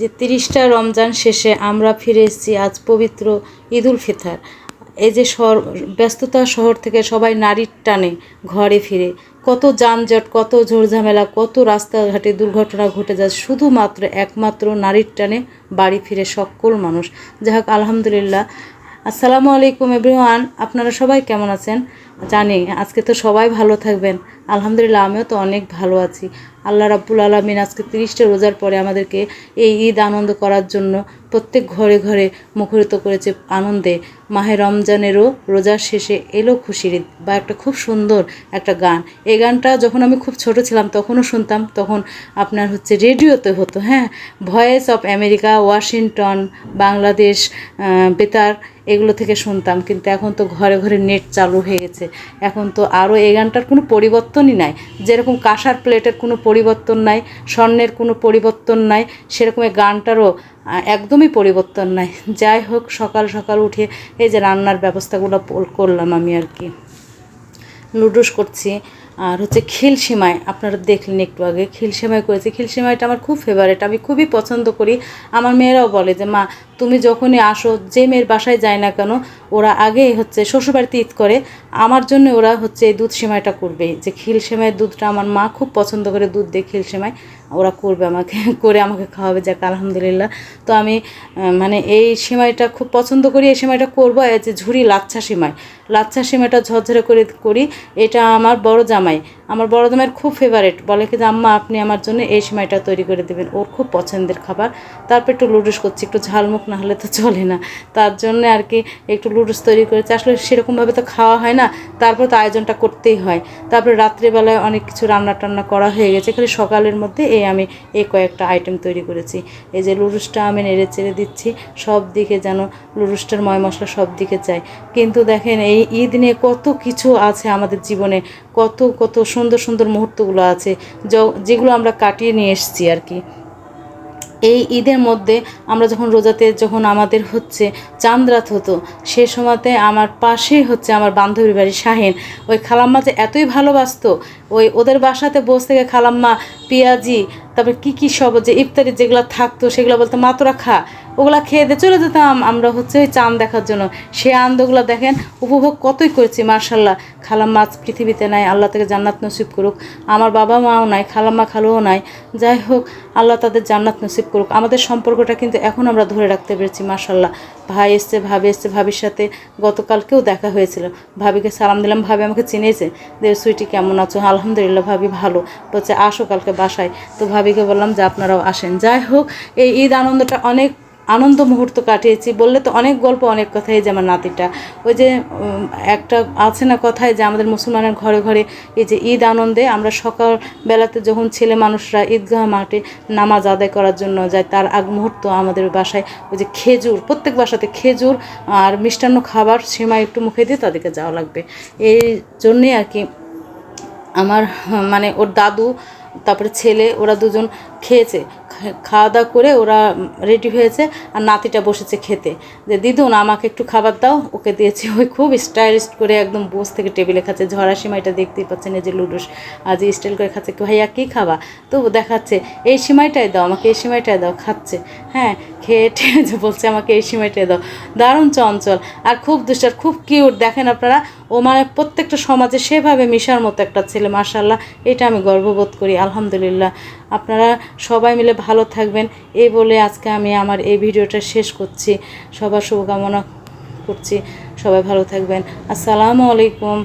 যে তিরিশটা রমজান শেষে আমরা ফিরে এসেছি আজ পবিত্র ঈদুল ফিতর। এই যে শহর ব্যস্ততা শহর থেকে সবাই নারীর টানে ঘরে ফিরে। কত যানজট, কত ঝামেলা কত রাস্তাঘাটে দুর্ঘটনা ঘটে যায়, শুধুমাত্র একমাত্র নারীর টানে বাড়ি ফিরে সকল মানুষ। যাই হোক, আলহামদুলিল্লাহ। আসসালামু আলাইকুম, এভরিওয়ান। আপনারা সবাই কেমন আছেন? জানি, আজকে তো সবাই ভালো থাকবেন। আলহামদুলিল্লাহ, আমিও তো অনেক ভালো আছি। আল্লাহ রাব্বুল আলমিন আজকে তিরিশটা রোজার পরে আমাদেরকে এই ঈদ আনন্দ করার জন্য প্রত্যেক ঘরে ঘরে মুখরিত করেছে আনন্দে। মাহে রমজানেরও রোজার শেষে এলো খুশির ঈদ, বা একটা খুব সুন্দর একটা গান। এই গানটা যখন আমি খুব ছোট ছিলাম তখনও শুনতাম, তখন আপনার হচ্ছে রেডিওতে হতো হ্যাঁ? Voice of America, Washington, Bangladesh বেতার, এগুলো থেকে শুনতাম। কিন্তু এখন তো ঘরে ঘরে নেট চালু হয়ে গেছে। এখন তো আরও এই গানটার কোনো পরিবর্তনই নাই। যেরকম কাঁসার প্লেটের কোনো পরিবর্তন নাই, স্বর্ণের কোনো পরিবর্তন নাই, সেরকম এই গানটারও একদমই পরিবর্তন নাই। যাই হোক, সকাল সকাল উঠে এই যে রান্নার ব্যবস্থাগুলো করলাম আমি আর কি। লুডুস করছি। আর হচ্ছে খিল সিমাই আপনারা দেখলেন একটু আগে খিল সিমাই করেছি। খিলসিমাইটা আমার খুব ফেভারেট আমি খুবই পছন্দ করি। আমার মেয়েরাও বলে যে, মা, তুমি যখনই আসো, যে মেয়ের বাসায় যায় না কেন ওরা আগে হচ্ছে শ্বশুরবাড়িতে ঈদ করে, আমার জন্য ওরা হচ্ছে এই দুধ সেমাইটা করবে। যে খিল সেমাইয়ের দুধটা আমার মা খুব পছন্দ করে, দুধ দিয়ে খিল সেমাই, ওরা করবে আমাকে, করে আমাকে খাওয়াবে, যাক, আলহামদুলিল্লাহ। তো আমি মানে এই সেমাইটা খুব পছন্দ করি, এই সেমাইটা করব যে ঝুড়ি লাচ্ছা সেমাই। লাচ্ছা সেমাইটা ঝরঝরে করে করি, এটা আমার বড় জামাই। আমার বড় জামাইয়ের খুব ফেভারেট বলে কি যে, আম্মা, আপনি আমার জন্য এই সেমাইটা তৈরি করে দেবেন। ওর খুব পছন্দের খাবার। তারপর একটু লুডুস করছি। একটু ঝালমুখ না হলে তো চলে না। তার জন্য আর কি একটু লুডুস তৈরি করেছি। আসলে সেরকমভাবে তো খাওয়া হয় না। তারপর তো আয়োজনটা করতেই হয়। তারপরে রাত্রিবেলায় অনেক কিছু রান্না টান্না করা হয়ে গেছে। খালি সকালের মধ্যে এই আমি এই কয়েকটা আইটেম তৈরি করেছি। এই যে লুডুসটা আমি নেড়ে চেড়ে দিচ্ছি। সব দিকে যেন লুডুসটার ময় মশলা সব দিকে চাই কিন্তু দেখেন এই ঈদ নিয়ে কত কিছু আছে আমাদের জীবনে। কত কত সুন্দর সুন্দর মুহূর্তগুলো আছে যেগুলো আমরা কাটিয়ে নিয়ে এসেছি আর কি। এই ঈদের মধ্যে আমরা যখন রোজাতে যখন আমাদের হচ্ছে চাঁদ রাত হতো, সে সময়তে আমার পাশেই হচ্ছে আমার বান্ধবীর বাড়ি শাহিন। ওই খালাম্মা যে এতই ভালোবাসতো, ওই ওদের বাসাতে বসে থেকে খালাম্মা, পেঁয়াজি, তারপর কী কী সব যে ইফতারি যেগুলো থাকতো, সেগুলো বলতো, মা তোরা খা। ওগুলা খেয়ে দিয়ে চলে যেতাম। আমরা হচ্ছে ওই চাঁদ দেখার জন্য। সে আনন্দগুলো দেখেন, উপভোগ কতই করেছি মার্শাল্লাহ খালাম্মা আজ পৃথিবীতে নাই, আল্লাহ থেকে জান্নাত নসিব করুক। আমার বাবা মাও নাই, খালাম্মা খালুও নাই। যাই হোক, আল্লাহ তাদের জান্নাত নসিব করুক। আমাদের সম্পর্কটা কিন্তু এখন আমরা ধরে রাখতে পেরেছি মার্শাল্লাহ ভাই এসছে, ভাবি এসছে, ভাবির সাথে গতকালকেও দেখা হয়েছিল। ভাবিকে সালাম দিলাম, ভাবি আমাকে চিনেছে যে, সুইটি কেমন আছো? আলহামদুলিল্লাহ, ভাবি ভালো। বলছে, আসো কালকে বাসায়। তো ভাবিকে বললাম যে, আপনারাও আসেন। যাই হোক, এই ঈদ আনন্দটা অনেক আনন্দ মুহূর্ত কাটিয়েছি। বললে তো অনেক গল্প, অনেক কথাই যে আমার নাতিটা। ওই যে একটা আছে না কথায় যে আমাদের মুসলমানের ঘরে ঘরে এই যে ঈদ আনন্দে আমরা সকাল বেলাতে যখন ছেলে মানুষরা ঈদগাহ মাঠে নামাজ আদায় করার জন্য যায়, তার আগ মুহূর্ত আমাদের বাসায় ওই যে খেজুর, প্রত্যেক বাসাতে খেজুর আর মিষ্টান্ন খাবার সেমাই একটু মুখে দিয়ে তাদেরকে যাওয়া লাগবে। এই জন্যেই আর কি আমার মানে ওর দাদু তারপরে ছেলে, ওরা দুজন খেয়েছে খাওয়া দাওয়া করে ওরা রেডি হয়েছে আর নাতিটা বসেছে খেতে। যে দিদুন আমাকে একটু খাবার দাও। ওকে দিয়েছে। ওই খুব স্টাইলিস্ট করে একদম বস থেকে টেবিলে খাচ্ছে। ঝরা সিমাইটা দেখতেই পাচ্ছে এই যে লুডুস। আজ স্টাইল করে খাচ্ছে। ভাইয়া, কী খাবা? তবু দেখাচ্ছে, এই সিমাইটাই দাও, আমাকে এই সিমাইটাই দাও, খাচ্ছে। হ্যাঁ খেয়ে টেয়ে যে বলছে, আমাকে এই সিমাইটাই দাও। দারুণ চঞ্চল আর খুব দুষ্ট আর খুব কিউট দেখেন আপনারা, ও মানে প্রত্যেকটা সমাজে সেভাবে মিশার মতো একটা ছেলে মার্শাল্লাহ এটা আমি গর্ববোধ করি, আলহামদুলিল্লাহ। আপনারা সবাই মিলে ভালো থাকবেন। এই বলে আজকে আমি আমার এই ভিডিওটা শেষ করছি। সবার শুভকামনা করছি। সবাই ভালো থাকবেন। আসসালামু আলাইকুম।